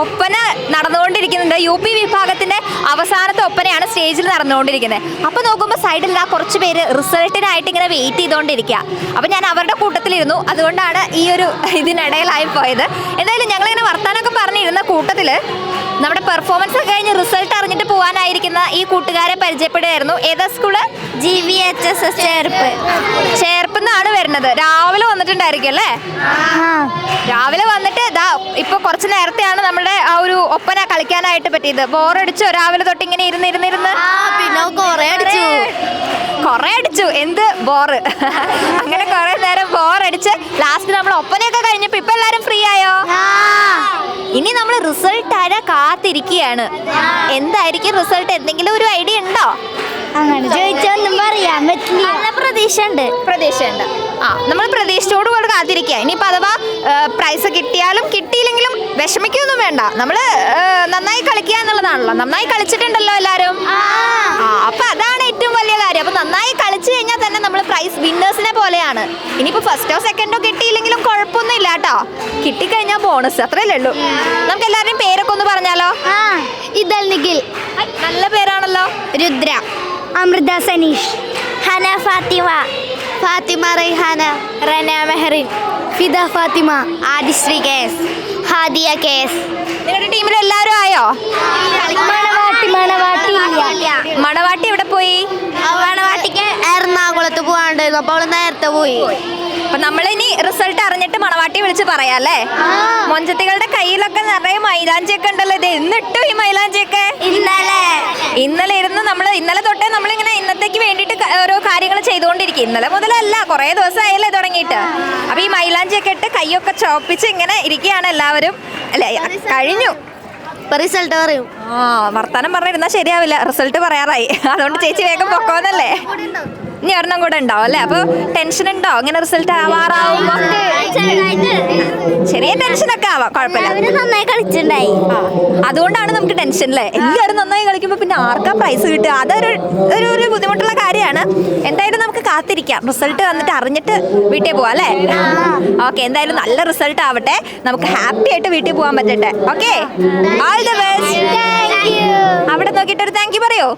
ഒപ്പന നടന്നുകൊണ്ടിരിക്കുന്നുണ്ട് U P വിഭാഗത്തിന്റെ അവസാനത്തെ ഒപ്പനയാണ് സ്റ്റേജിൽ നടന്നുകൊണ്ടിരിക്കുന്നത്. അപ്പൊ നോക്കുമ്പോൾ സൈഡിൽ ആ കുറച്ച് പേര് റിസൾട്ടിനായിട്ട് ഇങ്ങനെ വെയിറ്റ് ചെയ്തുകൊണ്ടിരിക്കുക അപ്പൊ ഞാൻ അവരുടെ കൂട്ടത്തിലിരുന്നു. അതുകൊണ്ടാണ് ഈ ഒരു ഇതിനിടയിലായി പോയത്. എന്തായാലും ഞങ്ങളിങ്ങനെ വർത്താനൊക്കെ പറഞ്ഞിരുന്ന കൂട്ടത്തിൽ നമ്മുടെ പെർഫോമൻസ് കഴിഞ്ഞ് റിസൾട്ട് അറിഞ്ഞിട്ട് പോകാനായിരിക്കുന്ന ഈ കൂട്ടുകാരെ പരിചയപ്പെടുകയായിരുന്നു. ഏതാ school G V H S S Cherpu Cherpu ചേർപ്പെന്നാണ് വരുന്നത്. രാവിലെ വന്നിട്ടുണ്ടായിരിക്കും അല്ലേ? രാവിലെ വന്നിട്ട് ഇതാ ഇപ്പൊ കുറച്ച് നേരത്തെയാണ് നമ്മുടെ ആ ഒരു ഒപ്പന കളിക്കാനായിട്ട് പറ്റിയത്. ബോറടിച്ചോ രാവിലെ തൊട്ട് ഇങ്ങനെ ഇരുന്ന് ഇരുന്ന് ഇരുന്ന്? പിന്നെ കൊറേ അടിച്ചു. കൊറേ അടിച്ചു. എന്ത് ബോറ് അങ്ങനെ കുറെ നേരം ബോറടിച്ച് ലാസ്റ്റ് നമ്മൾ ഒപ്പനയൊക്കെ കഴിഞ്ഞപ്പോ ഇപ്പൊ എല്ലാരും ഫ്രീ ആയോ? ഇനി നമ്മൾ റിസൾട്ട് ആരാ കാത്തിരിക്കുകയാണ്? എന്തായിരിക്കും റിസൾട്ട് എന്തെങ്കിലും ഒരു ഐഡിയ ഉണ്ടോ? അങ്ങനെ ചോദിച്ചൊന്നും പറയാൻ പറ്റില്ല. നല്ല പ്രതീക്ഷ ഉണ്ട് പ്രതീക്ഷയുണ്ട്. ആ നമ്മൾ പ്രതീക്ഷയോട് കൂടെ കാത്തിരിക്കുക. ഇനിയിപ്പോൾ അഥവാ പ്രൈസ് കിട്ടിയാലും കിട്ടിയില്ലെങ്കിലും വിഷമിക്കൊന്നും വേണ്ട. നമ്മൾ നന്നായി കളിക്കുക എന്നുള്ളതാണല്ലോ. നന്നായി കളിച്ചിട്ടുണ്ടല്ലോ എല്ലാവരും ആ. അപ്പൊ അതാണ് ഏറ്റവും വലിയ കാര്യം. അപ്പൊ നന്നായി കളിച്ചു കഴിഞ്ഞാൽ തന്നെ നമ്മൾ പ്രൈസ് വിന്നേഴ്സിനെ പോലെയാണ്. ഇനിയിപ്പോൾ ഫസ്റ്റോ സെക്കൻഡോ കിട്ടിയില്ലെങ്കിലും കുഴപ്പമൊന്നും ഇല്ല കേട്ടോ. കിട്ടിക്കഴിഞ്ഞാൽ ബോണസ് അത്രയല്ലേ ഉള്ളൂ. നമുക്ക് എല്ലാവരുടെയും പേരൊക്കെ ഒന്ന് പറഞ്ഞാലോ? ഇതൽ നിഖിൽ നല്ല പേരാണല്ലോ? രുദ്ര. അമൃത സനീഷ്. ഹന ഫാത്തിമ. ഫാത്തിമ റൈഹാന. റന മെഹറിൻ. ഫിദ ഫാത്തിമ. ആദിശ്രീ കേസ് ഹാദിയ കേസ് നിങ്ങളുടെ ടീമിൽ എല്ലാവരും ആയോ? മണവാട്ടി മണവാട്ടി മണവാട്ടി എവിടെ പോയി? മണവാട്ടിക്ക് എറണാകുളത്ത് പോകാണ്ടായിരുന്നു അപ്പോൾ അവൾ നേരത്തെ പോയി. അപ്പൊ നമ്മളിനി റിസൾട്ട് അറിഞ്ഞിട്ട് മണവാട്ടി വിളിച്ച് പറയാല്ലേ മൊഞ്ചത്തികളുടെ കയ്യിലൊക്കെ നിറയെ മൈലാഞ്ചിയൊക്കെ ഉണ്ടല്ലോ ഇത്. എന്നിട്ടും ഈ മൈലാഞ്ചിയൊക്കെ? ഇന്നലെ ഇന്നലെ ഇരുന്ന് നമ്മൾ ഇന്നലെ തൊട്ടേ നമ്മളിങ്ങനെ ഇന്നത്തേക്ക് വേണ്ടിയിട്ട് ഓരോ കാര്യങ്ങൾ ചെയ്തുകൊണ്ടിരിക്കും. ഇന്നലെ മുതലല്ല കുറേ ദിവസമായല്ലേ തുടങ്ങിയിട്ട്. അപ്പൊ ഈ മൈലാഞ്ചിയൊക്കെ ഇട്ട് കൈയൊക്കെ ചോപ്പിച്ച് ഇങ്ങനെ ഇരിക്കുകയാണ് എല്ലാവരും. അല്ലേ കഴിഞ്ഞു. റിസൾട്ട് പറയും. ആ വർത്താനം പറഞ്ഞിരുന്നാൽ ശരിയാവില്ല. റിസൾട്ട് പറയാറായി. അതുകൊണ്ട് ചേച്ചി വേഗം പൊക്കോന്നല്ലേ? ഇനി ഒരെണ്ണം കൂടെ ഉണ്ടാവും അല്ലേ? അപ്പൊ ടെൻഷൻ ഉണ്ടോ? അങ്ങനെ റിസൾട്ട് ആവാറാവുമ്പോ? ചെറിയ ടെൻഷനൊക്കെ ആവാം കുഴപ്പമില്ല. അതുകൊണ്ടാണ് നമുക്ക് ടെൻഷൻ അല്ലേ എല്ലാവരും നന്നായി കളിക്കുമ്പോൾ പിന്നെ ആർക്കാ പ്രൈസ് കിട്ടുക? അതൊരു ഒരു ഒരു ബുദ്ധിമുട്ടുള്ള കാര്യമാണ്. എന്തായാലും നമുക്ക് കാത്തിരിക്കാം. റിസൾട്ട് വന്നിട്ട് അറിഞ്ഞിട്ട് വീട്ടിൽ പോവാം അല്ലേ? ഓക്കെ എന്തായാലും നല്ല റിസൾട്ട് ആവട്ടെ. നമുക്ക് ഹാപ്പി ആയിട്ട് വീട്ടിൽ പോകാൻ പറ്റട്ടെ. ഓക്കെ ഓൾ ദ ബെസ്റ്റ് അവിടെ നോക്കിയിട്ട് ഒരു താങ്ക് യു പറയോ.